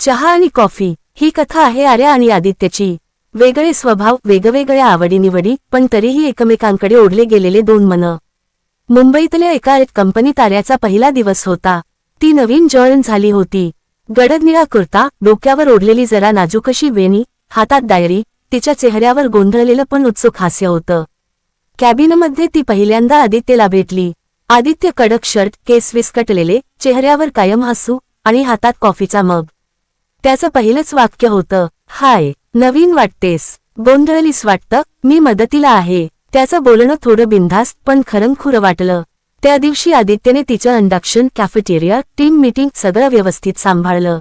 चहा आणि कॉफी ही कथा आहे आर्या आणि आदित्यची. वेगळे स्वभाव वेगवेगळ्या आवडीनिवडी पण तरीही एकमेकांकडे ओढले गेलेले दोन मन. मुंबईतल्या एका एक कंपनीत आर्याचा पहिला दिवस होता. ती नवीन जॉईन झाली होती. गडदनिळा कुर्ता डोक्यावर ओढलेली जरा नाजूकशी वेणी हातात डायरी तिच्या चेहऱ्यावर गोंधळलेलं पण उत्सुक हास्य होतं. कॅबिनमध्ये ती पहिल्यांदा आदित्यला भेटली. आदित्य कडक शर्ट केस विस्कटलेले चेहऱ्यावर कायम हसू आणि हातात कॉफीचा मग. त्याचं पहिलंच वाक्य होतं हाय नवीन वाटतेस गोंधळलीस वाटतं मी मदतीला आहे. त्याचं बोलणं थोडं बिनधास्त पण खरंखुरं वाटलं. त्या दिवशी आदित्यने तिचं अंडाक्षण कॅफेटेरिया टीम मीटिंग सगळं व्यवस्थित सांभाळलं.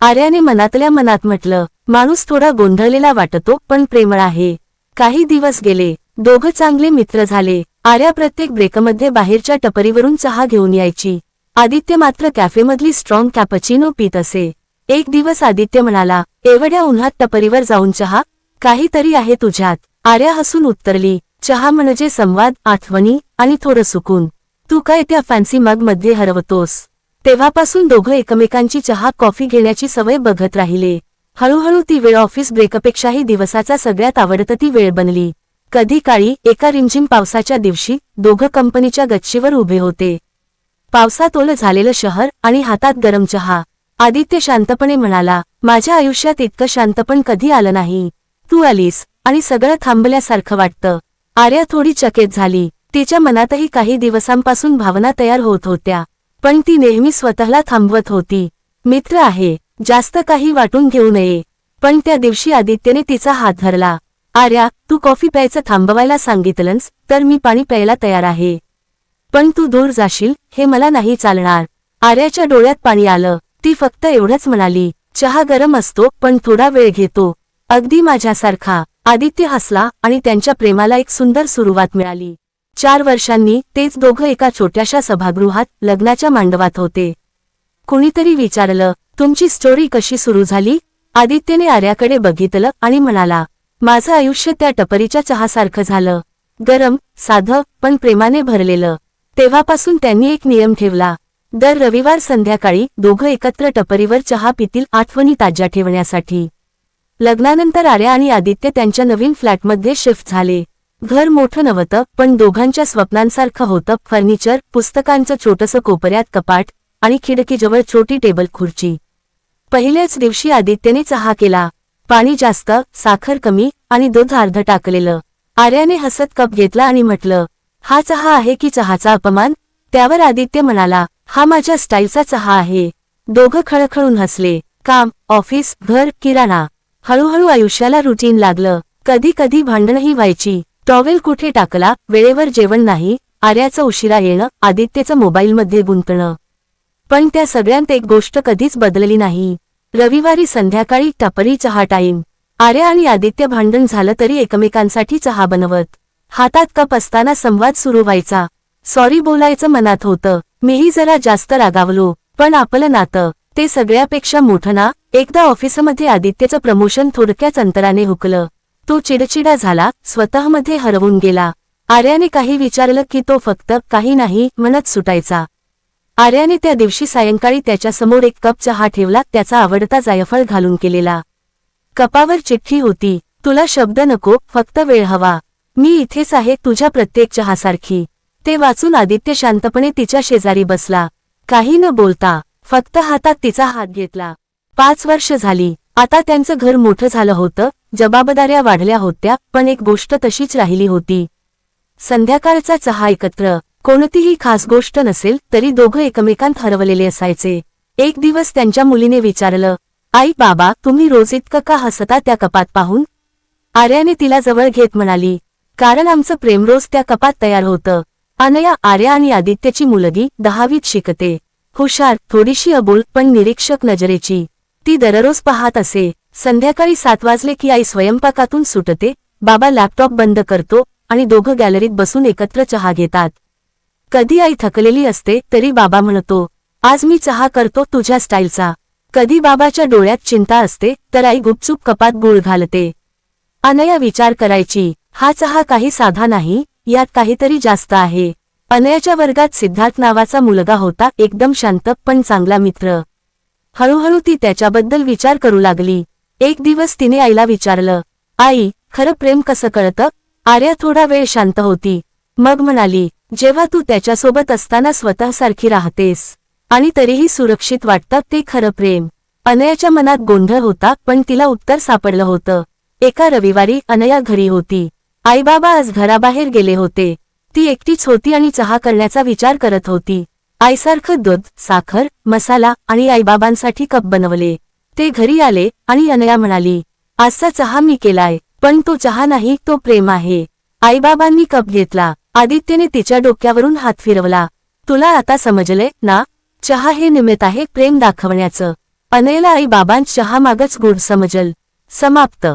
आर्याने मनातल्या मनात म्हटलं माणूस थोडा गोंधळलेला वाटतो पण प्रेमळ आहे. काही दिवस गेले दोघं चांगले मित्र झाले. आर्या प्रत्येक ब्रेकमध्ये बाहेरच्या टपरीवरून चहा घेऊन यायची. आदित्य मात्र कॅफेमधली स्ट्रॉंग कॅपचिनो पित असे. एक दिवस आदित्य म्हणाला एवढ्या उन्हात टपरीवर जाऊन चहा? काहीतरी आहे तुझ्यात. आर्या हसून उत्तरली चहा म्हणजे संवाद आठवणी आणि थोडं सुकून. तू काय त्या फॅन्सी मगमध्ये हरवतोस? तेव्हापासून दोघं एकमेकांची चहा कॉफी घेण्याची सवय बघत राहिले. हळूहळू ती वेळ ऑफिस ब्रेकपेक्षाही दिवसाचा सगळ्यात आवडतं ती वेळ बनली. कधी काळी एका रिमझिम पावसाच्या दिवशी दोघं कंपनीच्या गच्चीवर उभे होते. पावसात ओलं झालेलं शहर आणि हातात गरम चहा. आदित्य शांतपणे म्हणाला माझ्या आयुष्यात इतकं शांतपण कधी आलं नाही. तू आलीस आणि सगळं थांबल्यासारखं वाटतं. आर्या थोडी चकित झाली. तिच्या मनातही काही दिवसांपासून भावना तयार होत होत्या. पण ती नेहमी स्वतःला थांबवत होती. मित्र आहे. जास्त काही वाटून घेऊ नये. पण त्या दिवशी आदित्यने तिचा हात धरला. आर्या तू कॉफी प्यायचं थांबवायला सांगितलंस तर मी पाणी प्यायला तयार आहे. पण तू दूर जाशील हे मला नाही चालणार. आर्याच्या डोळ्यात पाणी आलं. ती फक्त एवढंच म्हणाली चहा गरम असतो पण थोडा वेळ घेतो. अगदी माझ्यासारखा. आदित्य हसला आणि त्यांच्या प्रेमाला एक सुंदर सुरुवात मिळाली. चार वर्षांनी तेच दोघं एका छोट्याशा सभागृहात लग्नाच्या मांडवात होते. कुणीतरी विचारलं तुमची स्टोरी कशी सुरू झाली? आदित्यने आर्याकडे बघितलं आणि म्हणाला माझं आयुष्य त्या टपरीच्या चहासारखं झालं. गरम साधं पण प्रेमाने भरलेलं. तेव्हापासून त्यांनी एक नियम ठेवला. दर रविवार संध्याकाळी दोघं एकत्र टपरीवर चहा पितील आठवणी ताज्या ठेवण्यासाठी. लग्नानंतर आर्या आणि आदित्य त्यांच्या नवीन फ्लॅटमध्ये शिफ्ट झाले. घर मोठं नव्हतं पण दोघांच्या स्वप्नांसारखं होतं. फर्निचर पुस्तकांचं छोटंसं कोपऱ्यात कपाट आणि खिडकीजवळ छोटी टेबल खुर्ची. पहिल्याच दिवशी आदित्यने चहा केला. पाणी जास्त साखर कमी आणि दूध अर्ध टाकलेलं. आर्याने हसत कप घेतला आणि म्हटलं हा चहा आहे की चहाचा अपमान? त्यावर आदित्य म्हणाला हा माझ्या स्टाईलचा चहा आहे. दोघं खळखळून हसले. काम ऑफिस घर किराणा. हळूहळू आयुष्याला रुटीन लागलं. कधी कधी भांडणही व्हायची. टॉवेल कुठे टाकला वेळेवर जेवण नाही आर्याचं उशिरा येणं आदित्यचं मोबाईलमध्ये गुंतणं. पण त्या सगळ्यांत एक गोष्ट कधीच बदलली नाही. रविवारी संध्याकाळी टपरी चहा टाईम आर्या आणि आदित्य भांडण झालं तरी एकमेकांसाठी चहा बनवत. हातात कप असताना संवाद सुरू व्हायचा. सॉरी बोलायचं मनात होतं. मीही जरा जास्त रागावलो. पण आपलं नातं ते सगळ्यापेक्षा मोठं ना? एकदा ऑफिसमध्ये आदित्यचं प्रमोशन थोडक्याच अंतराने हुकलं. तो चिडचिडा झाला स्वतःमध्ये हरवून गेला. आर्याने काही विचारलं की तो फक्त काही नाही म्हणत सुटायचा. आर्याने त्या दिवशी सायंकाळी त्याच्यासमोर एक कप चहा ठेवला त्याचा आवडता जायफळ घालून केलेला. कपावर चिठ्ठी होती तुला शब्द नको फक्त वेळ हवा. मी इथेच आहे तुझ्या प्रत्येक चहासारखी. ते वाचून आदित्य शांतपणे तिच्या शेजारी बसला. काही न बोलता फक्त हातात तिचा हात घेतला. पाच वर्ष झाली. आता त्यांचं घर मोठं झालं होतं जबाबदाऱ्या वाढल्या होत्या पण एक गोष्ट तशीच राहिली होती. संध्याकाळचा चहा एकत्र कोणतीही खास गोष्ट नसेल तरी दोघं एकमेकांत हरवलेले असायचे. एक दिवस त्यांच्या मुलीने विचारलं आई बाबा तुम्ही रोज इतकं का हसता त्या कपात पाहून? आर्याने तिला जवळ घेत म्हणाली कारण आमचं प्रेम रोज त्या कपात तयार होतं. अनया आर्या आणि आदित्यची मुलगी दहावीत शिकते. हुशार थोडीशी अबोल पण निरीक्षक नजरेची. ती दररोज पाहत असे. संध्याकाळी सात वाजले की आई स्वयंपाकातून सुटते बाबा लॅपटॉप बंद करतो आणि दोघं गॅलरीत बसून एकत्र चहा घेतात. कधी आई थकलेली असते तरी बाबा म्हणतो आज मी चहा करतो तुझ्या स्टाईलचा. कधी बाबाच्या डोळ्यात चिंता असते तर आई गुपचूप कपात गुळ घालते. अनया विचार करायची हा चहा काही साधा नाही यात काहीतरी जास्त आहे. अनयाच्या वर्गात सिद्धार्थ नावाचा मुलगा होता एकदम शांत पण चांगला मित्र. हळूहळू ती त्याच्याबद्दल विचार करू लागली. एक दिवस तिने आईला विचारलं आई खरं प्रेम कसं कळतं? आर्या थोडा वेळ शांत होती. मग म्हणाली जेव्हा तू त्याच्यासोबत असताना स्वतःसारखी राहतेस आणि तरीही सुरक्षित वाटतं ते खरं प्रेम. अनयाच्या मनात गोंधळ होता पण तिला उत्तर सापडलं होतं. एका रविवारी अनया घरी होती. आईबाबा आज घराबाहेर गेले होते. ती एकटीच होती आणि चहा करण्याचा विचार करत होती. आईसारखं दूध साखर मसाला आणि आईबाबांसाठी कप बनवले. ते घरी आले आणि अनया म्हणाली आजचा चहा मी केलाय पण तो चहा नाही तो प्रेम आहे. आईबाबांनी कप घेतला. आदित्यने तिच्या डोक्यावरून हात फिरवला. तुला आता समजले ना? चहा हे निमित्त आहे प्रेम दाखवण्याचं. अनयला आई बाबांच चहा मागच गुड समजल. समाप्त.